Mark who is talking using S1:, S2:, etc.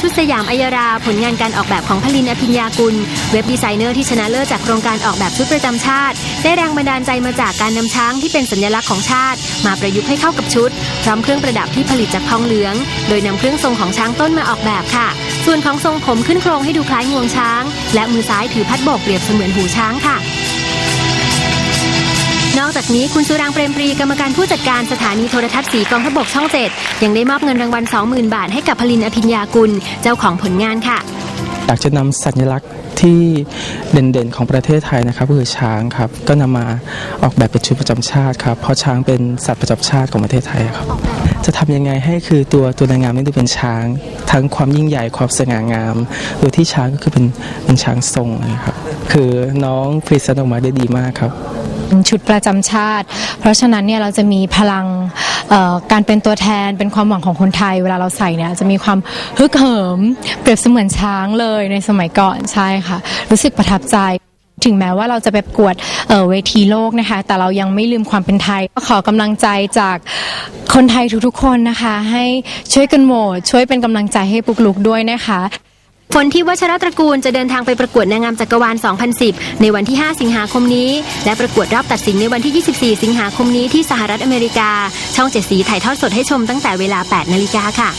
S1: ชุดสยามอัยรา ผลงานการออกแบบของพลินอภิญญากุล เว็บดีไซเนอร์ที่ชนะเลิศจากโครงการออกแบบชุดประจำชาติ ได้แรงบันดาลใจมาจากการนำช้างที่เป็นสัญลักษณ์ของชาติ มาประยุกต์ให้เข้ากับชุด พร้อมเครื่องประดับที่ผลิตจากทองเหลือง โดยนำเครื่องทรงของช้างต้นมาออกแบบค่ะ ส่วนของทรงผมขึ้นโครงให้ดูคล้ายงวงช้าง และมือซ้ายถือพัดโบกเปรียบเสมือนหูช้างค่ะ อกจากนี้คุณสุรางเปรมปรีกรรมการผู้จัดการสถานีโทรทัศน์สีกองทพบกช่องเจ็ดยังได้มอบเงินรางวัล 20,000 บาทให้กับพลินอภิญญากุลเจ้าของผลงานค่ะ
S2: อยากจะนำสัญลักษณ์ที่เด่นๆของประเทศไทยนะครับก็คือช้างครับ ก็นำมาออกแบบเป็นชุดประจำชาติครับ เพราะช้างเป็นสัตว์ประจำชาติของประเทศไทยครับ จะทำยังไงให้คือตัวตัวนางงามนี่ดูเป็นช้าง ทั้งความยิ่งใหญ่ความสง่างาม โดยที่ช้างก็คือเป็นเป็นช้างทรงนะครับคือน้องพรีเซนต์ออกมาได้ดีมากครับ
S3: ชุดประจำชาติ เพราะฉะนั้นเนี่ยเราจะมีพลังการเป็นตัวแทนเป็นความหวังของคนไทย เวลาเราใส่เนี่ยจะมีความฮึกเหิม เปรียบเสมือนช้างเลยในสมัยก่อนใช่ค่ะ รู้สึกประทับใจถึงแม้ว่าเราจะไปประกวดเเวทีโลกนะคะ แต่เรายังไม่ลืมความเป็นไทยก็ขอกำลังใจจากคนไทยทุกๆคนนะคะ ให้ช่วยกันโหวตช่วยเป็นกำลังใจให้ปุกลุกด้วยนะคะ
S1: ฝนที่วัชรตระกูลจะเดินทางไปประกวดนางงามจักรวาล 2010 ในวันที่ 5 สิงหาคมนี้ และประกวดรอบตัดสินในวันที่ 24 สิงหาคมนี้ที่สหรัฐอเมริกา ช่องเจ็ดสีถ่ายทอดสดให้ชมตั้งแต่เวลา 8 นาฬิกาค่ะ